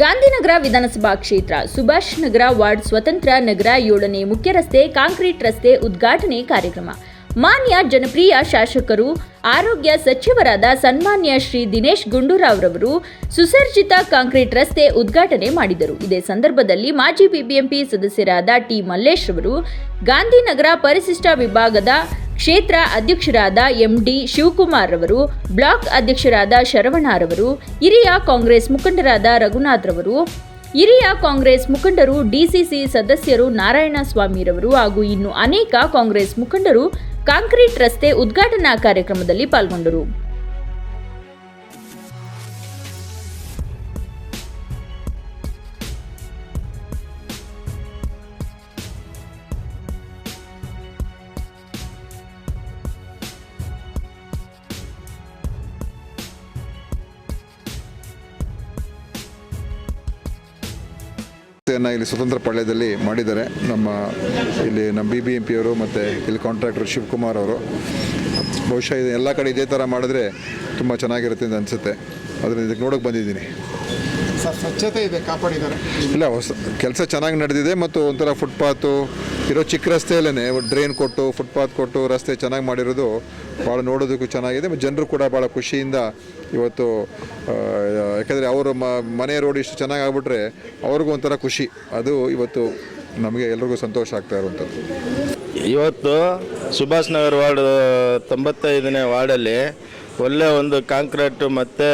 ಗಾಂಧಿನಗರ ವಿಧಾನಸಭಾ ಕ್ಷೇತ್ರ, ಸುಭಾಷ್ ನಗರ ವಾರ್ಡ್ ಸ್ವತಂತ್ರ, ನಗರ ಏಳನೇ ಮುಖ್ಯ ರಸ್ತೆ, ಕಾಂಕ್ರೀಟ್ ರಸ್ತೆ ಉದ್ಘಾಟನೆ ಕಾರ್ಯಕ್ರಮ. ಮಾನ್ಯ ಜನಪ್ರಿಯ ಶಾಸಕರು, ಆರೋಗ್ಯ ಸಚಿವರಾದ ಸನ್ಮಾನ್ಯ ಶ್ರೀ ದಿನೇಶ್ ಗುಂಡೂರಾವ್ರವರು ಸುಸರ್ಜಿತ ಕಾಂಕ್ರೀಟ್ ರಸ್ತೆ ಉದ್ಘಾಟನೆ ಮಾಡಿದರು. ಇದೇ ಸಂದರ್ಭದಲ್ಲಿ ಮಾಜಿ ಬಿಬಿಎಂಪಿ ಸದಸ್ಯರಾದ ಟಿ ಮಲ್ಲೇಶ್ ಅವರು ಗಾಂಧಿನಗರ ಪರಿಶಿಷ್ಟ ವಿಭಾಗದ ಕ್ಷೇತ್ರ ಅಧ್ಯಕ್ಷರಾದ ಎಂಡಿ ಶಿವಕುಮಾರ್ ರವರು, ಬ್ಲಾಕ್ ಅಧ್ಯಕ್ಷರಾದ ಶರವಣರವರು ಹಿರಿಯ ಕಾಂಗ್ರೆಸ್ ಮುಖಂಡರಾದ ರಘುನಾಥ್ ರವರು, ಹಿರಿಯ ಕಾಂಗ್ರೆಸ್ ಮುಖಂಡರು ಡಿಸಿಸಿ ಸದಸ್ಯರು ನಾರಾಯಣಸ್ವಾಮಿರವರು ಹಾಗೂ ಇನ್ನು ಅನೇಕ ಕಾಂಗ್ರೆಸ್ ಮುಖಂಡರು ಕಾಂಕ್ರೀಟ್ ರಸ್ತೆ ಉದ್ಘಾಟನಾ ಕಾರ್ಯಕ್ರಮದಲ್ಲಿ ಪಾಲ್ಗೊಂಡರು. ರಸ್ತೆಯನ್ನು ಇಲ್ಲಿ ಸ್ವತಂತ್ರ ಪಾಳ್ಯದಲ್ಲಿ ಮಾಡಿದ್ದಾರೆ. ನಮ್ಮ ಇಲ್ಲಿ ನಮ್ಮ ಬಿ ಬಿ ಎಂ ಪಿಯವರು ಮತ್ತು ಇಲ್ಲಿ ಕಾಂಟ್ರಾಕ್ಟರ್ ಶಿವಕುಮಾರ್ ಅವರು. ಬಹುಶಃ ಇದು ಎಲ್ಲ ಕಡೆ ಇದೇ ಥರ ಮಾಡಿದ್ರೆ ತುಂಬ ಚೆನ್ನಾಗಿರುತ್ತೆ ಅಂತ ಅನಿಸುತ್ತೆ. ಅದರಿಂದ ಇದಕ್ಕೆ ನೋಡೋಕೆ ಬಂದಿದ್ದೀನಿ. ಸರ್ ಸ್ವಚ್ಛತೆ ಇದೆ ಕಾಪಾಡಿದ್ದಾರೆ. ಇಲ್ಲ ಹೊಸ ಕೆಲಸ ಚೆನ್ನಾಗಿ ನಡೆದಿದೆ ಮತ್ತು ಒಂಥರ ಫುಟ್ಪಾತು ಇರೋ ಚಿಕ್ಕ ರಸ್ತೆಯಲ್ಲೇ ಡ್ರೈನ್ ಕೊಟ್ಟು ಫುಟ್ಪಾತ್ ಕೊಟ್ಟು ರಸ್ತೆ ಚೆನ್ನಾಗಿ ಮಾಡಿರೋದು ಭಾಳ ನೋಡೋದಕ್ಕೂ ಚೆನ್ನಾಗಿದೆ ಮತ್ತು ಜನರು ಕೂಡ ಭಾಳ ಖುಷಿಯಿಂದ ಇವತ್ತು ಯಾಕೆಂದರೆ ಯಾಕಂದರೆ ಅವರು ಮ ಮನೆ ರೋಡ್ ಇಷ್ಟು ಚೆನ್ನಾಗಿ ಆಗ್ಬಿಟ್ರೆ ಅವ್ರಿಗೂ ಒಂಥರ ಖುಷಿ. ಅದು ಇವತ್ತು ನಮಗೆ ಎಲ್ರಿಗೂ ಸಂತೋಷ ಆಗ್ತಾ ಇರುವಂಥದ್ದು. ಇವತ್ತು ಸುಭಾಷ್ ನಗರ್ ವಾರ್ಡ್ ತೊಂಬತ್ತೈದನೇ ವಾರ್ಡಲ್ಲಿ ಒಳ್ಳೆ ಒಂದು ಕಾಂಕ್ರೀಟ್ ಮತ್ತು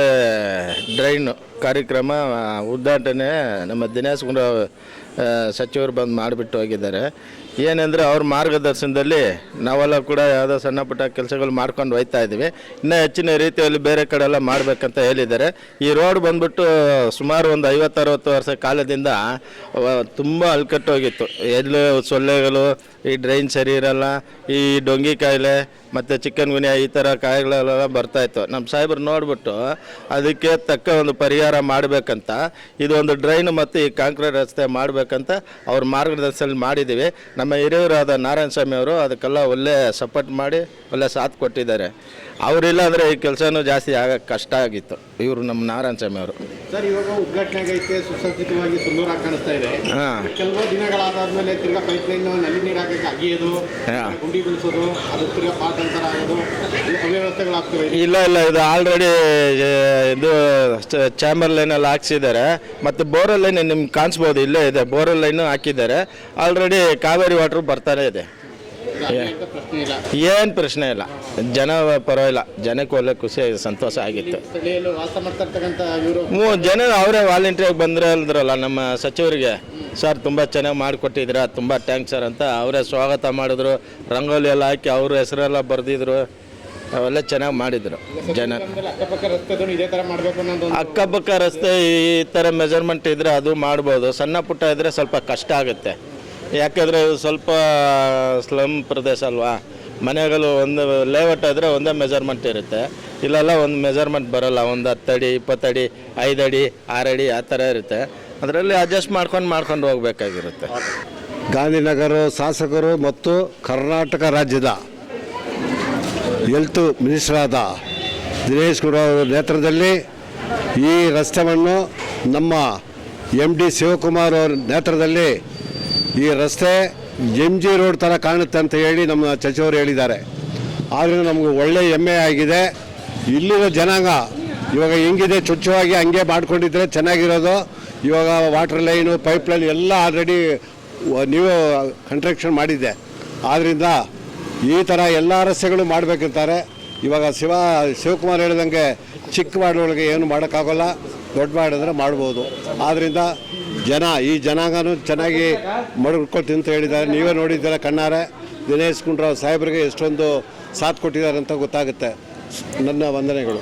ಡ್ರೈನ್ ಕಾರ್ಯಕ್ರಮ ಉದ್ಘಾಟನೆ ನಮ್ಮ ದಿನೇಶ್ ಗುಂಡೂರಾವ್ ಆ, ಸಚಿವರು ಬಂದು ಮಾಡಿಬಿಟ್ಟು ಹೋಗಿದ್ದಾರೆ. ಏನೆಂದರೆ ಅವ್ರ ಮಾರ್ಗದರ್ಶನದಲ್ಲಿ ನಾವೆಲ್ಲ ಕೂಡ ಯಾವುದೋ ಸಣ್ಣ ಪುಟ್ಟ ಕೆಲಸಗಳು ಮಾಡ್ಕೊಂಡು ಹೋಗ್ತಾ ಇದ್ದೀವಿ. ಇನ್ನೂ ಹೆಚ್ಚಿನ ರೀತಿಯಲ್ಲಿ ಬೇರೆ ಕಡೆ ಎಲ್ಲ ಮಾಡಬೇಕಂತ ಹೇಳಿದ್ದಾರೆ. ಈ ರೋಡ್ ಬಂದ್ಬಿಟ್ಟು ಸುಮಾರು ಒಂದು ಐವತ್ತರವತ್ತು ವರ್ಷ ಕಾಲದಿಂದ ತುಂಬ ಅಲ್ಕಟ್ಟೋಗಿತ್ತು. ಎಲ್ಲ ಸೊಳ್ಳೆಗಳು ಈ ಡ್ರೈನ್ ಸರಿ ಇರಲ್ಲ ಈ ಡೊಂಗಿ ಕಾಯಿಲೆ ಮತ್ತು ಚಿಕನ್ ಗುನಿಯಾ ಈ ಥರ ಕಾಯಿಲೆಗಳೆಲ್ಲ ಬರ್ತಾಯಿತ್ತು ನಮ್ಮ ಸಾಹೇಬ್ರು ನೋಡಿಬಿಟ್ಟು ಅದಕ್ಕೆ ತಕ್ಕ ಒಂದು ಪರಿಹಾರ ಮಾಡಬೇಕಂತ, ಇದು ಒಂದು ಡ್ರೈನ್ ಮತ್ತು ಈ ಕಾಂಕ್ರೀಟ್ ರಸ್ತೆ ಮಾಡಬೇಕಂತ ಅವ್ರ ಮಾರ್ಗದರ್ಶನದಲ್ಲಿ ಮಾಡಿದ್ದೀವಿ. ನಮ್ಮ ಹಿರಿಯರಾದ ನಾರಾಯಣ ಸ್ವಾಮಿ ಅವರು ಅದಕ್ಕೆಲ್ಲ ಒಳ್ಳೆ ಸಪೋರ್ಟ್ ಮಾಡಿ, ಒಳ್ಳೆ ಸಾಥ್ ಕೊಟ್ಟಿದ್ದಾರೆ. ಅವರಿಲ್ಲ ಅಂದರೆ ಈ ಕೆಲಸನೂ ಜಾಸ್ತಿ ಆಗಕ್ಕೆ ಕಷ್ಟ ಆಗಿತ್ತು. ಇವರು ನಮ್ಮ ನಾರಾಯಣ ಸ್ವಾಮಿ ಅವರು. ಸರ್ ಇವಾಗ ಉದ್ಘಾಟನೆ ಆಗೈತೆ ಸುಸಜ್ಜಿತವಾಗಿ ಸುಂದರ ಕಾಣಿಸ್ತಾ ಇದೆ. ಹಾಂ. ಕೆಲವು ದಿನಗಳಾದಾದ್ಮೇಲೆ ತಿರ್ಗಾ ಪೈಪ್ ಲೈನ್ನಲ್ಲಿ ನೀರು ಹಾಕಕ್ಕೆ ಅಗಿಯೋದು ಹಾ. ಗುಂಡಿ ಬೀಳಿಸೋದು ಅದು ತಿರ್ಗಾ ಪಾಟ್ ಅಂತರ ಆಗೋದು ಅವ್ಯವಸ್ಥೆಗಳಾಗ್ತವೆ ಇಲ್ಲ ಇಲ್ಲ ಇದು ಆಲ್ರೆಡಿ ಇದು ಚಾಂಬರ್ ಲೈನಲ್ಲಿ ಹಾಕ್ಸಿದ್ದಾರೆ. ಮತ್ತು ಬೋರಲ್ ಲೈನ್ ನಿಮ್ಗೆ ಕಾಣಿಸ್ಬೋದು ಇಲ್ಲೇ ಇದೆ ಬೋರಲ್ ಲೈನು ಹಾಕಿದ್ದಾರೆ. ಆಲ್ರೆಡಿ ಕಾವೇರಿ ವಾಟ್ರು ಬರ್ತಾನೆ ಇದೆ. ಏನು ಪ್ರಶ್ನೆ ಇಲ್ಲ. ಜನ ಪರವಾಗಿಲ್ಲ. ಜನಕ್ಕೆ ಒಳ್ಳೆ ಖುಷಿ ಸಂತೋಷ ಆಗಿತ್ತು. ಹ್ಞೂ ಜನ ಅವರೇ ವಾಲಂಟಿಯರ್ ಬಂದ್ರೆ ಅಲ್ದ್ರಲ್ಲ ನಮ್ಮ ಸಚಿವರಿಗೆ. ಸರ್ ತುಂಬ ಚೆನ್ನಾಗಿ ಮಾಡಿಕೊಟ್ಟಿದ್ದೀರ ತುಂಬ ಥ್ಯಾಂಕ್ಸ್ ಸರ್ ಅಂತ ಅವರೇ ಸ್ವಾಗತ ಮಾಡಿದ್ರು. ರಂಗೋಲಿ ಎಲ್ಲ ಹಾಕಿ ಅವ್ರ ಹೆಸರೆಲ್ಲ ಬರೆದಿದ್ರು. ಅವೆಲ್ಲ ಚೆನ್ನಾಗಿ ಮಾಡಿದರು ಜನ. ಅಕ್ಕಪಕ್ಕ ರಸ್ತೆ ಈ ಥರ ಮೆಜರ್ಮೆಂಟ್ ಇದ್ದರೆ ಅದು ಮಾಡ್ಬೋದು. ಸಣ್ಣ ಪುಟ್ಟ ಇದ್ದರೆ ಸ್ವಲ್ಪ ಕಷ್ಟ ಆಗುತ್ತೆ. ಯಾಕಂದರೆ ಸ್ವಲ್ಪ ಸ್ಲಮ್ ಪ್ರದೇಶ ಅಲ್ವಾ? ಮನೆಗಳು ಒಂದು ಲೇಔಟ್ ಆದರೆ ಒಂದೇ ಮೆಜರ್ಮೆಂಟ್ ಇರುತ್ತೆ. ಇಲ್ಲೆಲ್ಲ ಒಂದು ಮೆಜರ್ಮೆಂಟ್ ಬರೋಲ್ಲ. ಒಂದು ಹತ್ತಡಿ ಇಪ್ಪತ್ತಡಿ ಐದಡಿ ಆರಡಿ ಆ ಥರ ಇರುತ್ತೆ. ಅದರಲ್ಲಿ ಅಡ್ಜಸ್ಟ್ ಮಾಡ್ಕೊಂಡು ಮಾಡ್ಕೊಂಡು ಹೋಗಬೇಕಾಗಿರುತ್ತೆ. ಗಾಂಧಿನಗರ ಶಾಸಕರು ಮತ್ತು ಕರ್ನಾಟಕ ರಾಜ್ಯದ ಹೆಲ್ತ್ ಆದ ದಿನೇಶ್ ಗುಂಡೂರಾವ್ ನೇತೃತ್ವದಲ್ಲಿ ಈ ರಸ್ತೆಯನ್ನು ನಮ್ಮ ಎಂ ಡಿ ಶಿವಕುಮಾರ್ ಅವರ ನೇತೃತ್ವದಲ್ಲಿ ಈ ರಸ್ತೆ ಎಂ ಜಿ ರೋಡ್ ಥರ ಕಾಣುತ್ತೆ ಅಂತ ಹೇಳಿ ನಮ್ಮ ಸಚಿವರು ಹೇಳಿದ್ದಾರೆ. ಆದ್ದರಿಂದ ನಮಗೆ ಒಳ್ಳೆಯ ಹೆಮ್ಮೆ ಆಗಿದೆ. ಇಲ್ಲಿರೋ ಜನಾಂಗ ಇವಾಗ ಹೆಂಗಿದೆ? ಚುಚ್ಚವಾಗಿ ಹಂಗೆ ಮಾಡ್ಕೊಂಡಿದ್ರೆ ಚೆನ್ನಾಗಿರೋದು. ಇವಾಗ ವಾಟರ್ ಲೈನು ಪೈಪ್ ಲೈನ್ ಎಲ್ಲ ಆಲ್ರೆಡಿ ನೀವು ಕಂಟ್ರಕ್ಷನ್ ಮಾಡಿದ್ದೆ ಆದ್ದರಿಂದ ಈ ಥರ ಎಲ್ಲ ರಸ್ತೆಗಳು ಮಾಡಬೇಕಂತಾರೆ. ಇವಾಗ ಶಿವ, ಶಿವಕುಮಾರ್ ಹೇಳಿದಂಗೆ ಚಿಕ್ಕ ಮಾಡೋಳಿಗೆ ಏನು ಮಾಡೋಕ್ಕಾಗೋಲ್ಲ. ದೊಡ್ಡ ಮಾಡಿದ್ರೆ ಮಾಡ್ಬೋದು. ಆದ್ದರಿಂದ ಜನ, ಈ ಜನಾಂಗನೂ ಚೆನ್ನಾಗಿ ಮಡ್ಕೊಳ್ತೀನಿ ಅಂತ ಹೇಳಿದ್ದಾರೆ. ನೀವೇ ನೋಡಿದ್ದೀರ ಕಣ್ಣಾರೆ? ದಿನೇಶ್ ಗುಂಡ್ರಾವ್ ಸಾಹೇಬರಿಗೆ ಎಷ್ಟೊಂದು ಸಾಥ್ ಕೊಟ್ಟಿದ್ದಾರೆ ಅಂತ ಗೊತ್ತಾಗುತ್ತೆ. ನನ್ನ ವಂದನೆಗಳು.